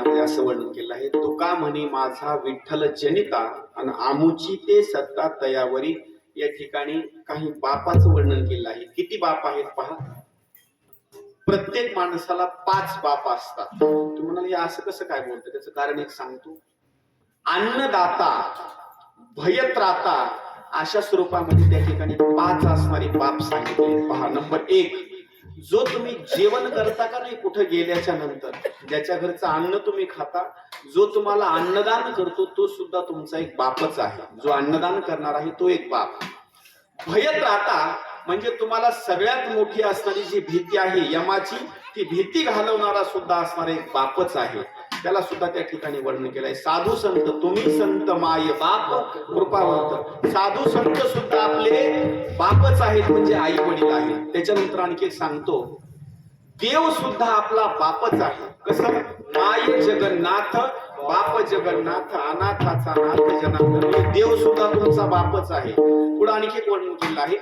रामायणामध्ये असं वर्णन केलं आहे. तुका म्हणे माझा विठ्ठल जनिता आणि आमुची ते सत्ता तयावरी. या ठिकाणी काही बापाचं वर्णन केलं आहे. किती बाप आहेत पहा? प्रत्येक माणसाला पाच बाप असतात. तुम्ही म्हणाल असं कसं काय बोलतं? त्याचं कारण एक सांगतो. अन्नदाता भयत्राता अशा स्वरूपामध्ये त्या ठिकाणी पाच असणारे बाप सांगितले पहा नंबर एक जो तुम्ही जेवण करता का नाही कुठं गेल्याच्यानंतर ज्याच्या घरचं अन्न तुम्ही खाता जो तुम्हाला अन्नदान करतो तो सुद्धा तुमचा एक बापच आहे. जो अन्नदान करणार आहे तो एक बाप. भयत राहता म्हणजे तुम्हाला सगळ्यात मोठी असणारी जी भीती आहे यमाची ती भीती घालवणारा सुद्धा असणारा एक बापच आहे. त्याला सुद्धा त्या ठिकाणी वर्णन केलंय. साधू संत तुम्ही संत माय बाप कृपावंत. साधू संत सुद्धा आपले बापच आहेत म्हणजे आई वडील आहेत. त्याच्यानंतर आणखी एक सांगतो देव सुद्धा आपला बापच आहे. कसं? माय जगन्नाथ बाप जगन्नाथ अनाथाचा नाथ जनार्दन देव सुद्धा तुमचा बापच आहे. पुढे आणखी एक वर्णन केलं आहे.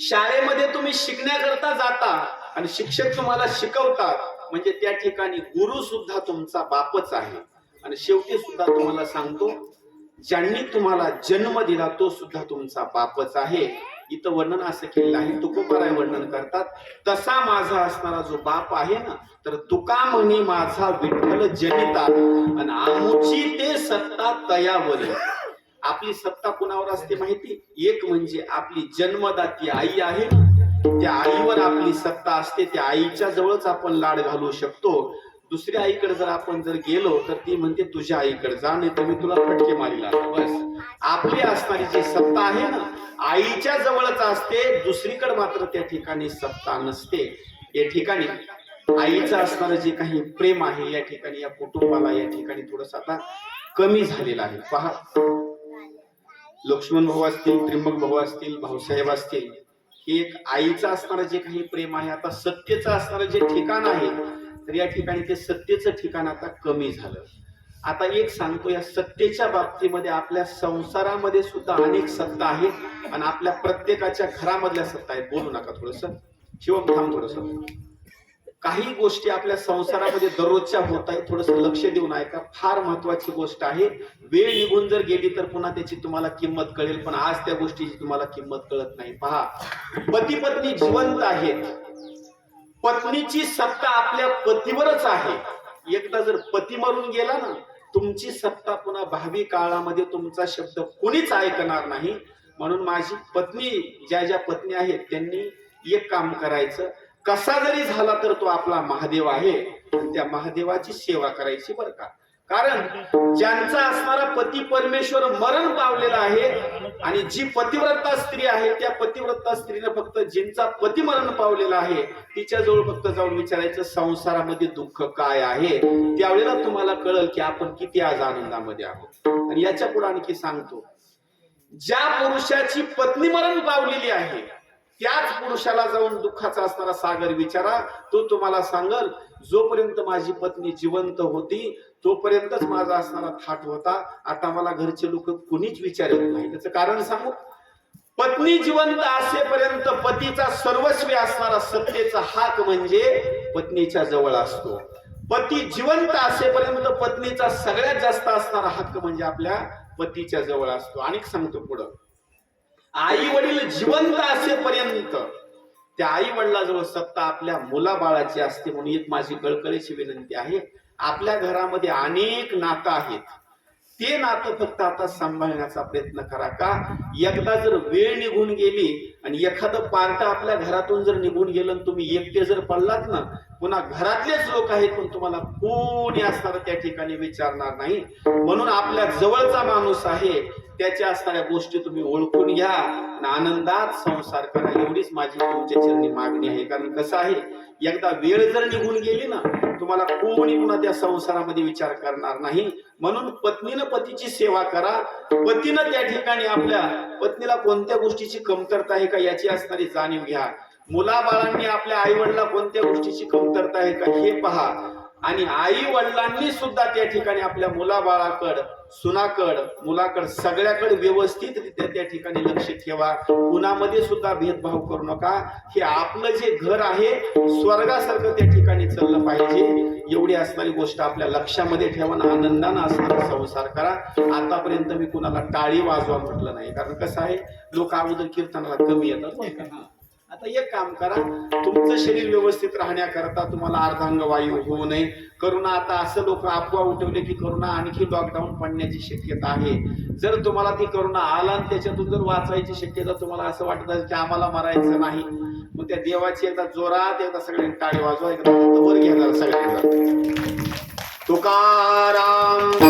शाळेमध्ये तुम्ही शिकण्याकरता जाता आणि शिक्षक तुम्हाला शिकवतात. म्हणजे त्या ठिकाणी गुरु सुद्धा तुमचा बापच आहे. आणि शेवटी सुद्धा तुम्हाला सांगतो ज्यांनी तुम्हाला जन्म दिला तो सुद्धा तुमचा बापच आहे. इथं वर्णन असं केलेलं आहे. तुकोबाराय वर्णन करतात तसा माझा असणारा जो बाप आहे ना तर तुका म्हणे माझा विठ्ठल जनिता. आणि आमुची ते सत्ता तयावरी. आपली सत्ता कुणावर असते माहिती? एक म्हणजे आपली जन्मदाती आई आहे ना त्या आईवर आपली सत्ता असते त्या आईच्या जवळच आपण लाड घालू शकतो. दुसऱ्या आईकडे जर आपण जर गेलो तर ती म्हणते तुझ्या आईकडे जा नाही तर मी तुला फटके मारील बस. आपली असणारी जी सत्ता आहे ना आईच्या जवळच असते दुसरीकडे मात्र त्या ठिकाणी सत्ता नसते. या ठिकाणी आईचं असणारं जे काही प्रेम आहे या ठिकाणी या कुटुंबाला या ठिकाणी थोडस आता कमी झालेलं आहे. पहा. लक्ष्मण भाऊ असतील त्रिंबक भाऊ असतील भाऊसाहेब असतील हे एक आईचं असणारं जे काही प्रेम आहे आता सत्तेचं असणारं जे ठिकाण आहे तर या ठिकाणी ते सत्तेचं ठिकाण आता कमी झालं. आता एक सांगतो या सत्तेच्या बाबतीमध्ये आपल्या संसारामध्ये सुद्धा अनेक सत्ता आहेत आणि आपल्या प्रत्येकाच्या घरामधल्या सत्ता आहेत. बोलू नका थोडस. शिवम थांब थोडस. काही गोष्टी आपल्या संसारामध्ये दररोजच्या होत आहेत थोडस लक्ष देऊन ऐका. फार महत्वाची गोष्ट आहे. वेळ निघून जर गेली तर पुन्हा त्याची तुम्हाला किंमत कळेल पण आज त्या गोष्टीची तुम्हाला किंमत कळत नाही. पहा पती पत्नी जिवंत आहेत. पत्नीची सत्ता आपल्या पतीवरच आहे. एकदा जर पती मरून गेला ना तुमची सत्ता पुन्हा भावी काळामध्ये तुमचा शब्द कुणीच ऐकणार नाही. म्हणून माझी पत्नी ज्या ज्या पत्नी आहेत त्यांनी एक काम करायचं. कसा जरी झाला तर तो आपला महादेव आहे त्या महादेवाची सेवा करायची बरं का? कारण ज्यांचा असणारा पती परमेश्वर मरण पावलेला आहे आणि जी पतिव्रता स्त्री आहे त्या पतिव्रता स्त्रीने फक्त जिंचा पती मरण पावलेला आहे तिच्या जवळ फक्त जाऊन विचारायचं संसारामध्ये दुःख काय आहे? त्यावेळेला तुम्हाला कळल की आपण किती आज आनंदामध्ये आहोत. आणि याच्यापुढे आणखी सांगतो ज्या पुरुषाची पत्नी मरण पावलेली आहे त्याच पुरुषाला जाऊन दुःखाचा असणारा सागर विचारा तो तुम्हाला सांगल जोपर्यंत माझी पत्नी जिवंत होती तोपर्यंतच माझा असणारा थाट होता. आता मला घरचे लोक कुणीच विचारत नाही. त्याचं कारण सांगू? पत्नी जिवंत असेपर्यंत पतीचा सर्वस्वी असणारा सत्तेचा हाक म्हणजे पत्नीच्या जवळ असतो. पती जिवंत असेपर्यंत पत्नीचा सगळ्यात जास्त असणारा हक्क म्हणजे आपल्या पतीच्या जवळ असतो. आणि सांगतो पुढं. आई वडील जिवंत असेपर्यंत त्या आई वडिलाजवळ सत्ता आपल्या मुलाबाळाची असते म्हणून एक माझी कळकळीची विनंती आहे. आपल्या घरामध्ये अनेक नातं आहेत. ते नातं फक्त आता सांभाळण्याचा प्रयत्न करा का? एकदा जर वेळ निघून गेली आणि एखादं पार्ट आपल्या घरातून जर निघून गेलं आणि तुम्ही एकटे जर पडलात ना पुन्हा घरातलेच लोक आहेत पण तुम्हाला कोणी असणार त्या ठिकाणी विचारणार नाही. म्हणून आपल्या जवळचा माणूस आहे त्याच्या असणाऱ्या गोष्टी तुम्ही ओळखून घ्या आणि आनंदात संसार करा. एवढीच माझी तुमच्या चरणी मागणी आहे. कारण कसं आहे एकदा वेळ जर निघून गेली ना तुम्हाला कोणी पुन्हा त्या संसारामध्ये विचार करणार नाही. म्हणून पत्नीनं पतीची सेवा करा. पतीनं त्या ठिकाणी आपल्या पत्नीला कोणत्या गोष्टीची कमतरता आहे का याची असणारी जाणीव घ्या. मुलाबाळांनी आपल्या आई वडिला कोणत्या गोष्टीची कमतरता आहे का हे पहा. आणि आई वडिलांनी सुद्धा त्या ठिकाणी आपल्या मुलाबाळाकड सुनाकड मुलाकड सगळ्याकड व्यवस्थितरित्या त्या ठिकाणी लक्ष ठेवा. कुणामध्ये सुद्धा भेदभाव करू नका. हे आपलं जे घर आहे स्वर्गासारखं त्या ठिकाणी चाललं पाहिजे. एवढी असणारी गोष्ट आपल्या लक्षामध्ये ठेवा आनंदानं असणारा संसार करा. आतापर्यंत मी कुणाला टाळी वाजवा म्हटलं नाही. कारण कसं आहे लोक अगोदर कीर्तनाला कमी येतात का? आता एक काम करा तुमचं शरीर व्यवस्थित राहण्याकरता तुम्हाला अर्धांग वायू होऊ नये. करोना आता असं लोक अफवा उठवले की करोना आणखी लॉकडाऊन पडण्याची शक्यता आहे. जर तुम्हाला ती करोना आला आणि त्याच्यातून जर वाचायची शक्यता तुम्हाला असं वाटत असेल की आम्हाला मरायचं नाही मग त्या देवाची एकदा जोरात एकदा सगळ्यांनी टाळी वाजवा एकदा वर घ्या सगळ्यांना. तुकाराम